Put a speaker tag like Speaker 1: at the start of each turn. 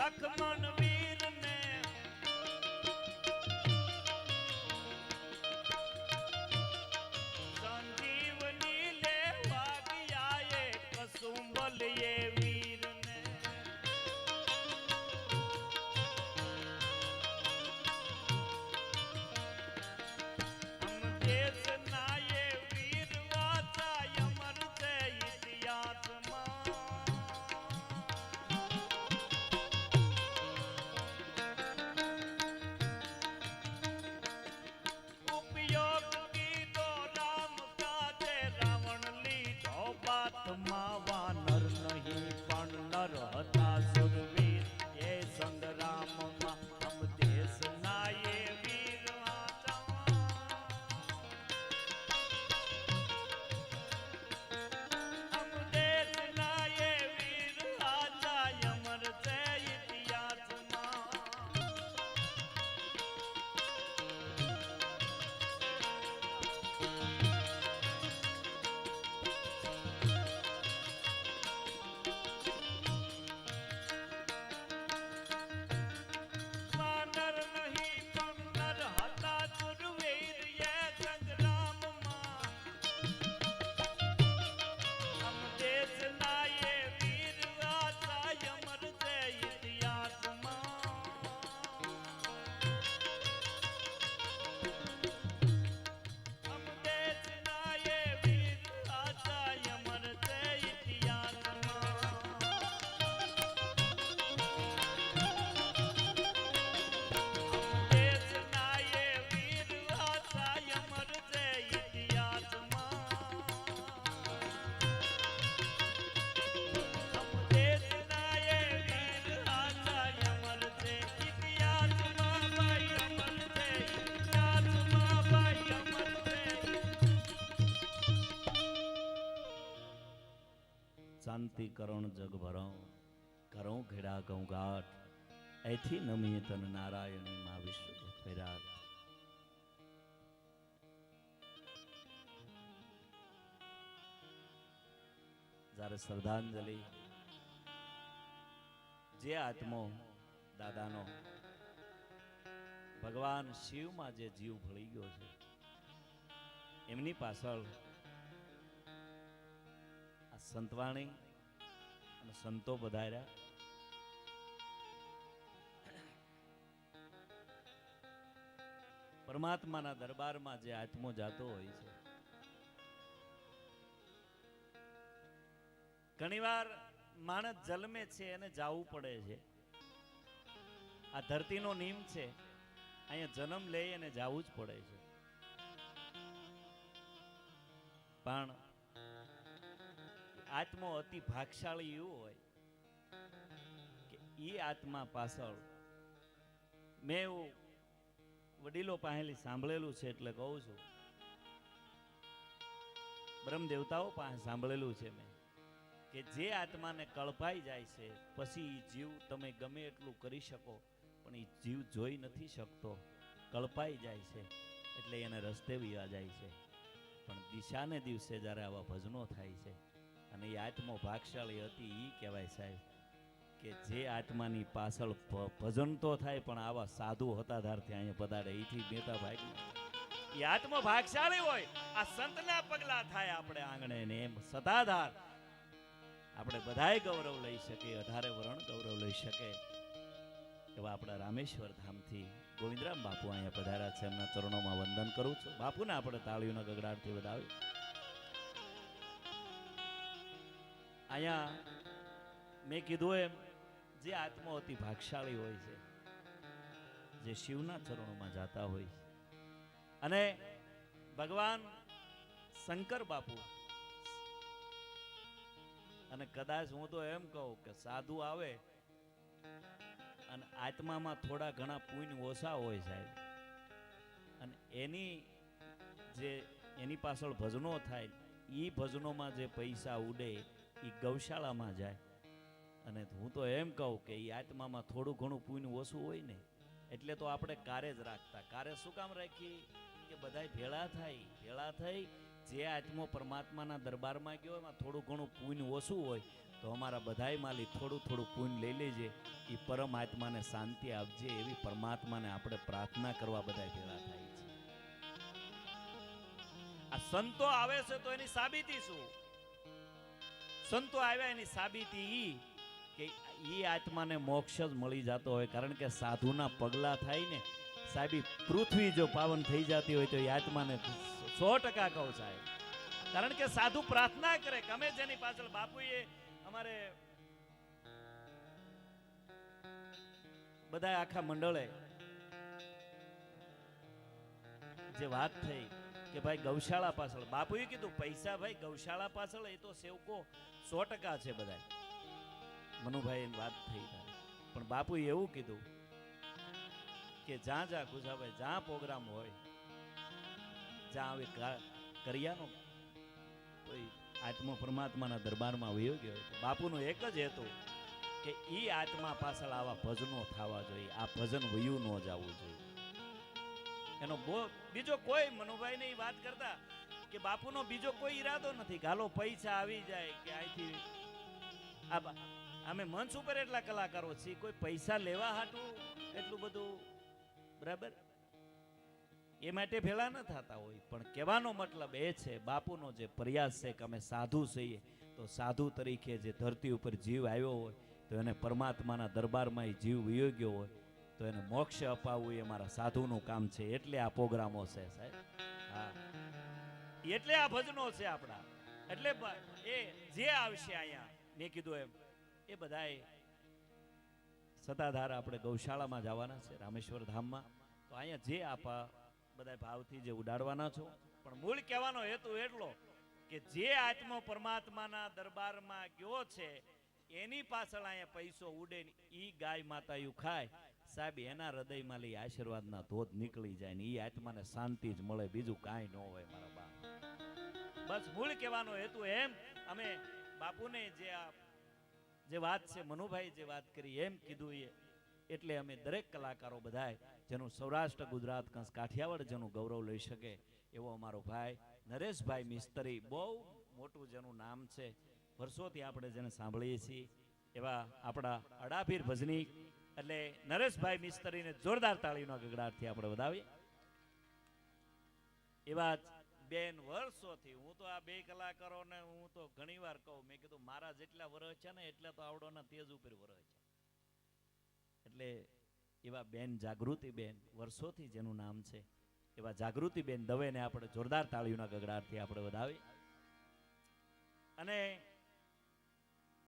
Speaker 1: લખમણ વીર ને સંજીવની લેવા ગયા એ કસુંબલ એ વીર ને અમ શાંતિ કરણ જગ ભરો કરો ઘેડા ઘઉં ગાંઠ એથી નમીએ તન નારાયણી માં વિશ્વ વિરાટ જ્યારે શ્રદ્ધાંજલિ જે આત્મો દાદાનો, ભગવાન શિવમાં જે જીવ ભળી ગયો છે, એમની પાછળ આ સંતવાણી અને સંતો પધાર્યા. પરમાત્માના દરબારમાં જે આત્મો જાતો હોય છે. ઘણીવાર માણસ જન્મે છે એને જાવું પડે છે. આ ધરતીનો નિયમ છે, અહીંયા જન્મ લઈ અને જવું જ પડે છે. પણ આત્મો અતિ ભાગશાળી એવું હોય કે એ આત્મા પાછળ મેં એવું વડીલો પાસેથી સાંભળેલું છે એટલે કહું છું. બ્રહ્મ પાસે સાંભળેલું છે મેં કે જે આત્માને કળપાઈ જાય છે, પછી એ જીવ તમે ગમે એટલું કરી શકો, પણ એ જીવ જોઈ નથી શકતો. કળપાઈ જાય છે એટલે એને રસ્તે વિયા જાય છે. પણ દિશાને દિવસે જ્યારે આવા ભજનો થાય છે અને એ આત્મો ભાગશાળી હતી એ કહેવાય સાહેબ, કે જે આત્માની પાછળ ભજન તો થાય, પણ આવા સાધુ હતા ત્યાં અહીંયા પધારે એથી બેટા ભાઈ. એ આત્મો ભાગશાળી હોય, આ સંતના પગલા થાય આપણે આંગણે ને એમ સતાધાર આપણે બધાય ગૌરવ લઈ શકીએ, અઢારે વરણ ગૌરવ લઈ શકે. એવા આપણા રામેશ્વર ધામથી ગોવિંદરામ બાપુ અહીંયા પધાર્યા છે. એમના ચરણોમાં વંદન કરું છું. બાપુને આપણે તાળીઓના ગગડાટથી વધાવી. અહીંયા મેં કીધું એમ, જે આત્મા અતિ ભાગશાળી હોય છે, જે શિવના ચરણોમાં જાતા હોય છે. અને ભગવાન શંકર બાપુ, અને કદાચ હું તો એમ કહું કે સાધુ આવે અને આત્મામાં થોડા ઘણા પુણ્ય ઓછા હોય સાહેબ, અને એની જે, એની પાછળ ભજનો થાય એ ભજનોમાં જે પૈસા ઉડે એ ગૌશાળામાં જાય. અને હું તો એમ કહું કે એ આત્મામાં થોડું ઘણું પુણ્ય ઓછું હોય ને, એટલે તો આપણે કારે જ રાખતા. કારે શું કામ રાખી? કે બધા ભેળા થાય. ભેળા થઈ જે આત્મો પરમાત્માના દરબારમાં ગયો એમાં થોડું ઘણું પુણ્ય ઓછું હોય, તો અમારા બધાય માલી થોડું થોડું પુણ્ય લઈ લેજે. એ પરમ આત્માને શાંતિ આપજે એવી પરમાત્માને આપણે પ્રાર્થના કરવા બધા ભેળા થાય છે. આ સંતો આવે છે તો એની સાબિતી શું? સંતો આવ્યા એની સાબિતી ઈ કે ઈ આત્માને મોક્ષ જ મળી જતો હોય. કારણ કે સાધુના પગલા થાય ને, સાહેબી પૃથ્વી જો પાવન થઈ જતી હોય તો એ આત્માને સો ટકા કહું સાહેબ. કારણ કે સાધુ પ્રાર્થના કરે કે અમે જેની પાછળ બાપુએ અમારે બધા આખા મંડળે જે વાત થઈ કે ભાઈ ગૌશાળા પાછળ. બાપુએ કીધું, પૈસા ભાઈ ગૌશાળા પાછળ, એ તો સેવકો સો ટકા છે બધા મનુભાઈ વાત થઈ તારી. પણ બાપુએ એવું કીધું કે જ્યાં જ્યાં ખુશાભાઈ, જ્યાં પ્રોગ્રામ હોય, જ્યાં આવી કરિયાનો કોઈ આત્મા પરમાત્માના દરબારમાં વયો ગયો તો એક જ હેતુ કે એ આત્મા પાછળ આવા ભજનો થવા જોઈએ, આ ભજન વયું ન જવું જોઈએ. એનો બીજો કોઈ મનુભાઈને ઈ વાત કરતા કે બાપુનો બીજો કોઈ ઈરાદો નથી ગાલો પૈસા આવી જાય કે અહીંથી અમે મંચ ઉપર એટલા કલાકારો છીએ, કોઈ પૈસા લેવા હાટું એટલું બધું? બરાબર? એ માટે ભેળા ન થતા હોય, પણ કહેવાનો મતલબ એ છે, બાપુનો જે પ્રયાસ છે કે અમે સાધુ છીએ, તો સાધુ તરીકે જે ધરતી ઉપર જીવ આવ્યો હોય, તો એને પરમાત્માના દરબારમાં એ જીવ વિયોગ્યો હોય તો એને મોક્ષ અપાવવું એ મારા સાધુનું કામ છે. એટલે આ પ્રોગ્રામો છે સાહેબ. હા. એટલે આ ભજનો છે આપણા. એટલે એ જે આવશે અહીંયા, મેં કીધું એમ, એ બધાએ સતાધાર આપણે ગૌશાળામાં જવાના છે, રામેશ્વર ધામમાં. તો અહીંયા જે આપા બધા ભાવથી જે ઉડાડવાના છો. પણ મૂળ કહેવાનો હેતુ એટલો કે જે આત્મા પરમાત્માના દરબારમાં ગયો છે, એની પાછળ અહીંયા પૈસો ઉડે ને ઈ ગાય માતાયું ખાય. સાહેબ, એના હૃદયમાં લઈ આશીર્વાદના ધોધ નીકળી જાય ને એ આત્માને શાંતિ જ મળે, બીજું કાંઈ ન હોય મારા બાપ. બસ મૂળ કહેવાનો હેતુ એમ, અમે બાપુને જે આ જે વાત છે, મનુભાઈ જે વાત કરી, એમ કીધું એ, એટલે અમે દરેક કલાકારો બધાય, જેનું સૌરાષ્ટ્ર, ગુજરાત, કંસ કાઠિયાવાડ જેનું ગૌરવ લઈ શકે, એવો અમારો ભાઈ, નરેશભાઈ મિસ્ત્રી, બહુ મોટું જેનું નામ છે. વર્ષોથી આપણે જેને સાંભળીએ છીએ, એવા આપણા અડાભીર ભજની એટલે નરેશભાઈ મિસ્ત્રીને જોરદાર તાળીનો ગગડાટથી આપણે વધાવીએ. એવા બેન વર્ષોથી, હું તો આ બે કલાકારોને હું તો ઘણીવાર કહું, મેં કીધું મારા જેટલા વર્ષ છે ને, એટલા તો આવડોના તેજ ઉપર વર્ષ છે. એટલે એવા બેન જાગૃતિ બેન વર્ષોથી જેનું નામ છે, એવા જાગૃતિ બેન દવેને આપણે જોરદાર તાળીઓના ગગડાટથી આપણે વધાવી અને